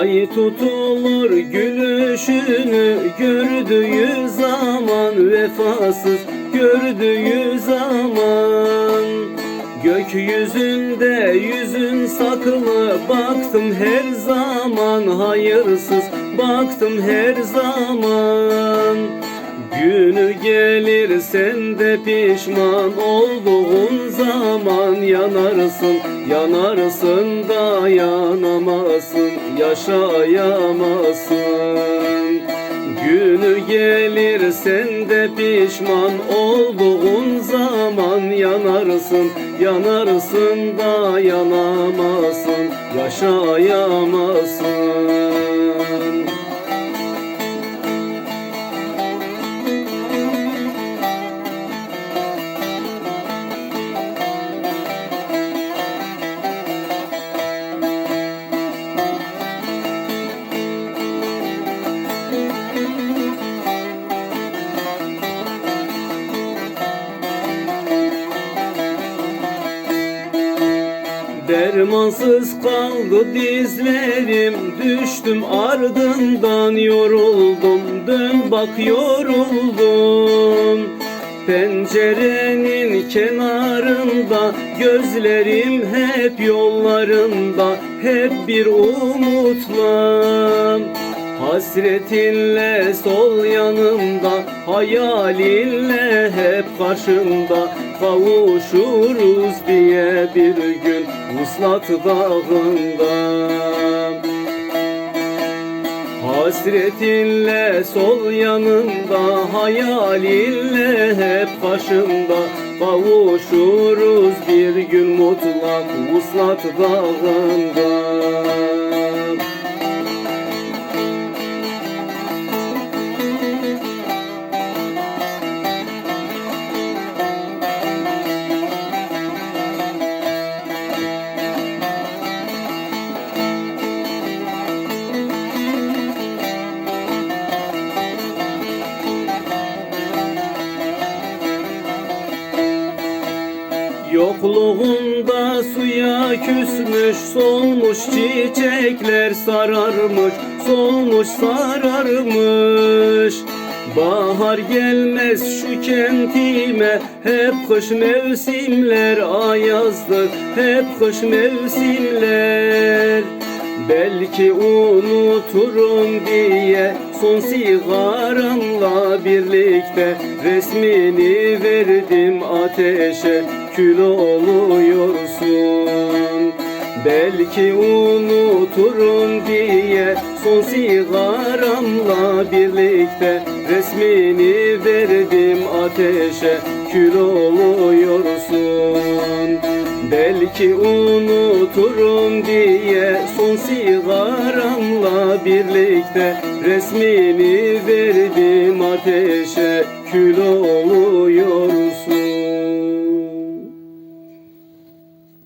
Ay tutulur gülüşünü gördüğü zaman vefasız gördüğü zaman. Gökyüzünde yüzün saklı baktım her zaman. Hayırsız baktım her zaman Günü gelir sen de pişman olduğun zaman yanarsın Yanarsın da yanamazsın yaşayamazsın. Günü gelir sen de pişman olduğun zaman yanarsın Yanarsın da yanamazsın yaşayamazsın Dermansız kaldı dizlerim. Düştüm ardından yoruldum. Dön bak yoruldum. Pencerenin kenarında Gözlerim hep yollarında Hep bir umutla. Hasretinle sol yanımda Hayalinle hep karşımda Kavuşuruz diye bir gün Vuslat dağında. Hasretinle sol yanımda Hayalinle hep karşımda Kavuşuruz bir gün mutlak Vuslat dağında Yokluğunda suya küsmüş Solmuş çiçekler sararmış Solmuş sararmış. Bahar gelmez şu kentime Hep kış mevsimler ayazdır Hep kış mevsimler. Belki unuturum diye Son sigaramla birlikte Resmini verdim ateşe Kül oluyorsun. Belki unuturum diye Son sigaramla birlikte Resmini verdim ateşe. Kül oluyorsun. Belki unuturum diye Son sigaramla birlikte Resmini verdim ateşe. Kül oluyor